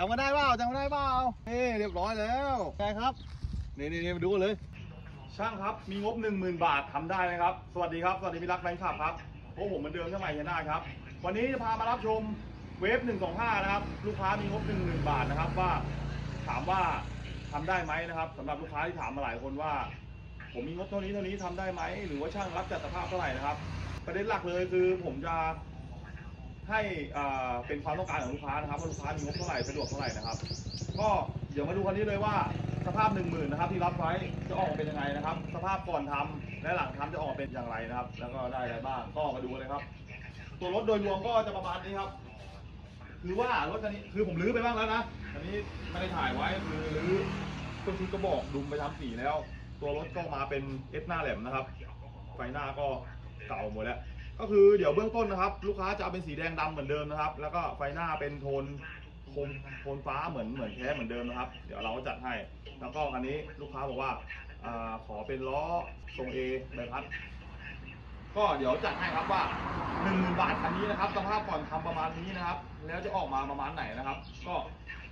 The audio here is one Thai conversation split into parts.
จำกันได้เปล่าจำกันได้เปล่านี่เรียบร้อยแล้วไงครับนี่นี่นี่มาดูกันเลย ช่างครับมีงบ 1 0,000 บาททำได้ไหมครับ สวัสดีครับ สวัสดีพี่รักแฟนคลับครับพวกผมเหมือนเดิมช่างใหม่ชนาครับ วันนี้จะพามารับชมเวฟ125 นะครับ ลูกค้ามีงบ 10,000 บาทนะครับว่าถามว่าทำได้ไหมนะครับสำหรับลูกค้าที่ถามมาหลายคนว่า ผมมีงบเท่านี้เท่านี้ทำได้ไหมหรือว่าช่างรับจัดสภาพเท่าไหร่นะครับ ประเด็นหลักเลยคือผมจะ ให้อ่าเป็นความต้องการของลูกค้านะครับว่าลูกค้ามีงบเท่าไหร่สะดวกเท่าไหร่นะครับ ก็เดี๋ยวมาดูกันนี้เลยว่าสภาพ1 0,000นะครับที่รับไว้จะออกมาเป็นยังไงนะครับ สภาพก่อนทำและหลังทำจะออกเป็นอย่างไรนะครับ แล้วก็ได้อะไรบ้างก็มาดูกันเลยครับ ตัวรถโดยรวมก็จะประมาณนี้ครับคือว่ารถคันนี้คือผมรื้อไปบ้างแล้วนะอันนี้ไม่ได้ถ่ายไว้คือรื้อต้นชุดกระบอกดุมไปทำสีแล้ว ตัวรถก็มาเป็นเอสหน้าแหลมนะครับไฟหน้าก็เก่าหมดแล้ว ก็คือเดี๋ยวเบื้องต้นนะครับ ลูกค้าจะเอาเป็นสีแดงดำเหมือนเดิมนะครับ แล้วก็ไฟหน้าเป็นโทนโทนโทนฟ้าเหมือนเหมือนแท้เหมือนเดิมนะครับ เดี๋ยวเราก็จัดให้ แล้วก็คันนี้ลูกค้าบอกว่าอาขอเป็นล้อทรงเอใบพัด ก็เดี๋ยวจัดให้ครับว่า1 0,000บาทคันนี้นะครับสภาพก่อนทำประมาณนี้นะครับ แล้วจะออกมาประมาณไหนนะครับ ก็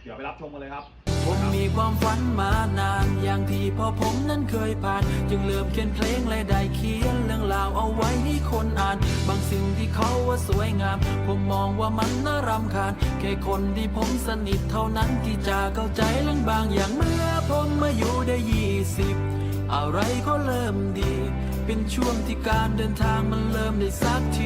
เดี๋ยวไปรับชมกันเลยครับ ผมมีความฝันมานานอย่างที่พ่อผมนั้นเคยผ่าน จึงเริ่มเขียนเพลงและได้เขียนเรื่องราวเอาไว้ให้คนอ่าน บางสิ่งที่เขาว่าสวยงาม ผมมองว่ามันน่ารำคาญแค่คนที่ผมสนิทเท่านั้นที่จะเข้าใจเรื่องบางอย่างเมื่อผมมาอยู่ได้ยี่สิบอะไรก็เริ่มดี เป็นช่วงที่การเดินทางมันเริ่มได้สักที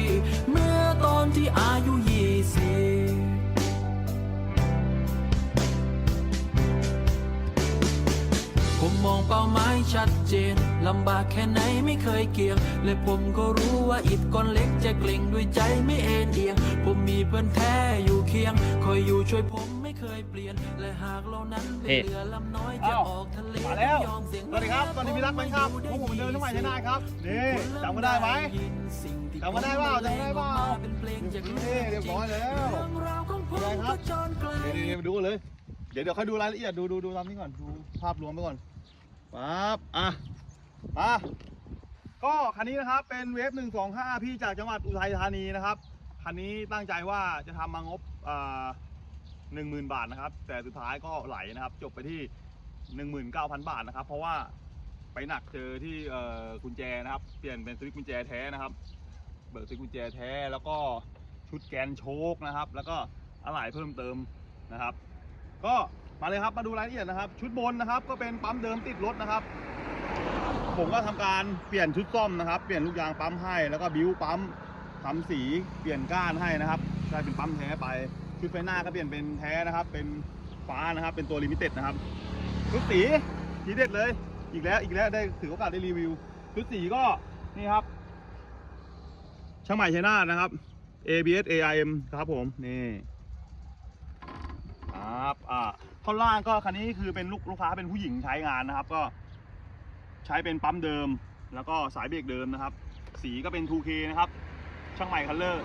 ผมมองเป้าหมายชัดเจน ลำบากแค่ไหนไม่เคยเกี่ยง และผมก็รู้ว่าอิฐก้อนเล็กจะเกล่งด้วยใจไม่เอ็นเอียง ผมมีเพื่อนแท้อยู่เคียง คอยอยู่ช่วยผมไม่เคยเปลี่ยน และหากเรานั้นเป็นเรือลำน้อยจะอ้าวออกทะเลมาแล้วยอมเสียงสวัสดีครับสวัสดีพี่รักแฟนคลับพวกผมเหมือนเดิมทั้งใหม่ชนะครับนี่จำกันได้ไหมจำกันได้เปล่าจำกันได้เปล่าเป็นเพลงจากนี่เรียบร้อยแล้วเรื่องราวของผมเป็นไงครับก็จรไกลนี่นี่มาดูกันเลย เดี๋ยวเดี๋ยวค่อยดูรายละเอียดดูดูดูตามนี้ก่อนดูภาพรวมไปก่อน ปั๊บอะมาก็คันนี้นะครับเป็นเวฟหนึ่งสองห้าพี่จากจังหวัดอุทัยธานีนะครับ คันนี้ตั้งใจว่าจะทำมางบอ่าหนึ่งหมื่นบาทนะครับ แต่สุดท้ายก็ไหลนะครับ จบไปที่หนึ่งหมื่นเก้าพันบาทนะครับ เพราะว่าไปหนักเจอที่เอ่อกุญแจนะครับ เปลี่ยนเป็นสวิตช์กุญแจแท้นะครับ เบิกสวิตช์กุญแจแท้แล้วก็ชุดแกนโชคนะครับ แล้วก็อะไหล่เพิ่มเติมนะครับ ก็ มาเลยครับมาดูรายละเอียดนะครับ ชุดบนนะครับ ก็เป็นปั๊มเดิมติดรถนะครับ ผมก็ทำการเปลี่ยนชุดซ่อมนะครับ เปลี่ยนลูกยางปั๊มให้แล้วก็บิ้วปั๊มทำสีเปลี่ยนก้านให้นะครับได้เป็นปั๊มแท้ไปชุดไฟหน้าก็เปลี่ยนเป็นแท้นะครับ เป็นฟ้านะครับ เป็นตัวลิมิเต็ดนะครับชุดสีทีเด็ดเลย อีกแล้วอีกแล้วได้ถือโอกาสได้รีวิวชุดสีก็นี่ครับช่างใหม่ชัยนาทนะครับ ABS AIM ครับผมนี่ครับอ่า ท่อนล่างก็คันนี้คือเป็นลูกลูกค้าเป็นผู้หญิงใช้งานนะครับ ก็ใช้เป็นปั๊มเดิม แล้วก็สายเบรกเดิมนะครับ สีก็เป็น 2K นะครับ ช่างใหม่คัลเลอร์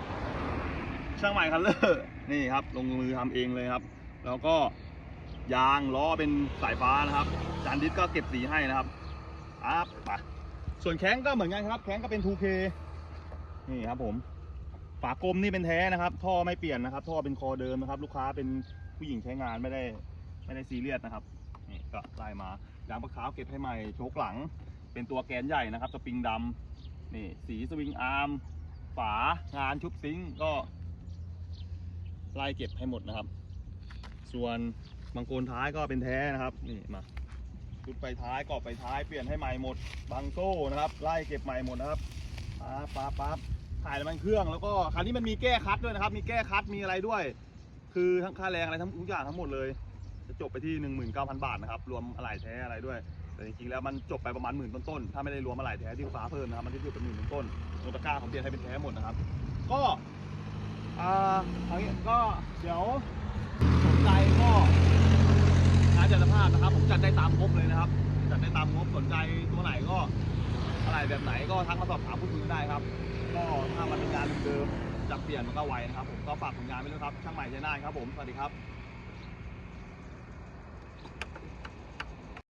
ช่างใหม่คัลเลอร์นี่ครับ ลงมือทำเองเลยครับ แล้วก็ยางล้อเป็นสายฟ้านะครับจานดิสก็เก็บสีให้นะครับครับไปส่วนแข้งก็เหมือนกันครับ แข้งก็เป็น 2K นี่ครับผมฝากลมนี่เป็นแท้นะครับ ท่อไม่เปลี่ยนนะครับ ท่อเป็นคอเดิมนะครับ ลูกค้าเป็นผู้หญิงใช้งานไม่ได้ ไม่ได้ซีเรียสนะครับนี่ก็ไล่มายางปะขาวเก็บให้ใหม่โชคหลัง เป็นตัวแกนใหญ่นะครับสปริงดำนี่สีสวิงอาร์มฝางานชุบซิงค์ก็ไล่เก็บให้หมดนะครับ ส่วนบางโกนท้ายก็เป็นแท้นะครับนี่มาชุดไฟท้ายกรอบไฟท้ายเปลี่ยนให้ใหม่หมดบางโซ่นะครับ ไล่เก็บใหม่หมดนะครับปั๊บปั๊บปั๊บถ่ายน้ำมันเครื่องแล้วก็คันนี้มันมีแก้คัดด้วยนะครับ มีแก้คัดมีอะไรด้วย คือทั้งค่าแรงอะไรทั้งทุกอย่างทั้งหมดเลย จะจบไปที่ 19,000 บาทนะครับ รวมอะไหล่แท้อะไรด้วย แต่จริงๆแล้วมันจบไปประมาณหมื่นต้นๆถ้าไม่ได้รวมอะไหล่แท้ที่ลูกค้าเพิ่มนะครับ มันจะอยู่เป็นหมื่นต้นๆโนตะก้าของเปลี่ยนให้เป็นแท้หมดนะครับ ก็อ่าอันนี้ก็เดี๋ยวสนใจก็งานจัดสภาพนะครับ ผมจัดได้ตามงบเลยนะครับ จัดได้ตามงบสนใจตัวไหนก็อะไรแบบไหนก็ทักมาสอบถามพูดคุยได้ครับ ก็ถ้ามันเป็นงานเดิมจะเปลี่ยนมันก็ไวนะครับผมก็ฝากผลงานไว้ด้วยครับ ช่างใหม่ใจน่าครับผม สวัสดีครับ